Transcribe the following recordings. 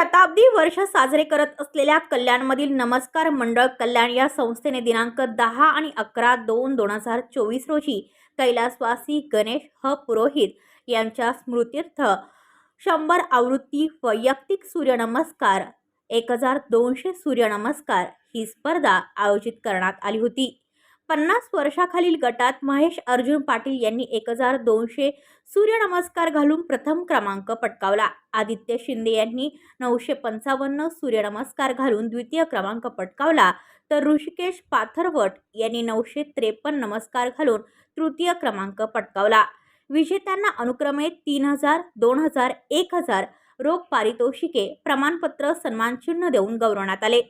शताब्दी वर्ष साजरे करत असलेल्या कल्याणमधील नमस्कार मंडळ कल्याण या संस्थेने दिनांक दहा आणि अकरा दोन दोन हजार चोवीस रोजी कैलासवासी गणेश ह पुरोहित यांच्या स्मृतीर्थ शंभर आवृत्ती वैयक्तिक सूर्यनमस्कार एक हजार दोनशे सूर्यनमस्कार ही स्पर्धा आयोजित करण्यात आली होती. पन्नास वर्षाखालील गटात महेश अर्जुन पाटील यांनी एक हजार दोनशे सूर्यनमस्कार घालून प्रथम क्रमांक पटकावला. आदित्य शिंदे यांनी नऊशे पंचावन्न सूर्यनमस्कार घालून द्वितीय क्रमांक पटकावला. तर ऋषिकेश पाथरवट यांनी नऊशे त्रेपन्न नमस्कार घालून तृतीय क्रमांक पटकावला. विजेत्यांना अनुक्रमे तीन हजार दोन हजार एक हजार रोख पारितोषिके प्रमाणपत्र सन्मानचिन्ह देऊन गौरवण्यात आले.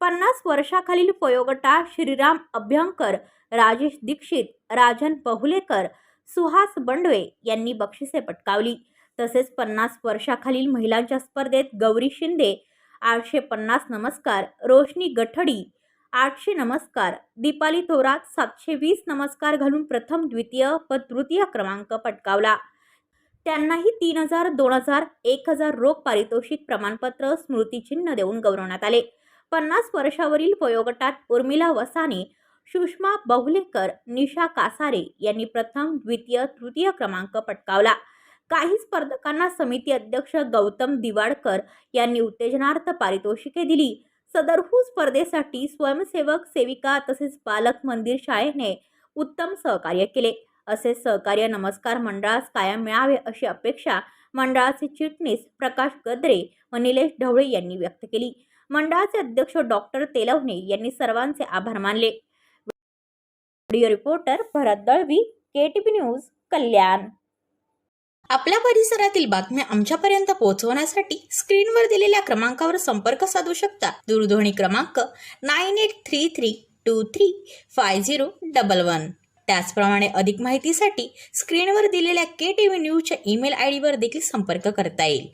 पन्नास वर्षाखालील पयोगटा श्रीराम अभ्यंकर राजेश दीक्षित राजन बहुलेकर सुहास बंडवे यांनी बक्षिसे पटकावली. तसेच पन्नास वर्षाखालील महिलांच्या स्पर्धेत गौरी शिंदे आठशे पन्नास नमस्कार रोशनी गठडी आठशे नमस्कार दीपाली थोरात सातशे वीस नमस्कार घालून प्रथम द्वितीय व तृतीय क्रमांक पटकावला. त्यांनाही तीन हजार दोन हजार एक हजार रोख पारितोषिक प्रमाणपत्र स्मृतिचिन्ह देऊन गौरवण्यात आले. पन्नास वर्षावरील वयोगटात उर्मिला वसाने सुषमा बहुलेकर निशा कासारे यांनी प्रथम द्वितीय तृतीय क्रमांक पटकावला. काही स्पर्धकांना समिती अध्यक्ष गौतम दिवाडकर यांनी उत्तेजनार्थ पारितोषिके दिली. सदरहू स्पर्धेसाठी स्वयंसेवक सेविका तसेच बालक मंदिर शाळेने उत्तम सहकार्य केले. असे सहकार्य नमस्कार मंडळास कायम मिळावे अशी अपेक्षा मंडळाचे चिटणीस प्रकाश गद्रे व निलेश ढवळे यांनी व्यक्त केली. मंडळाचे अध्यक्ष डॉक्टर तेलवणे यांनी सर्वांचे आभार मानले. Video reporter Bharat Dalvi KTP news Kalyan. आपल्या परिसरातील बातम्या आमच्यापर्यंत पोहोचवण्यासाठी स्क्रीनवर दिलेल्या क्रमांकावर संपर्क साधू शकता. दूरध्वनी क्रमांक nine eight three three two three five zero double one. त्याचप्रमाणे अधिक माहितीसाठी स्क्रीनवर दिलेल्या के टी व्ही न्यूजच्या ईमेल आय डीवर देखील संपर्क करता येईल.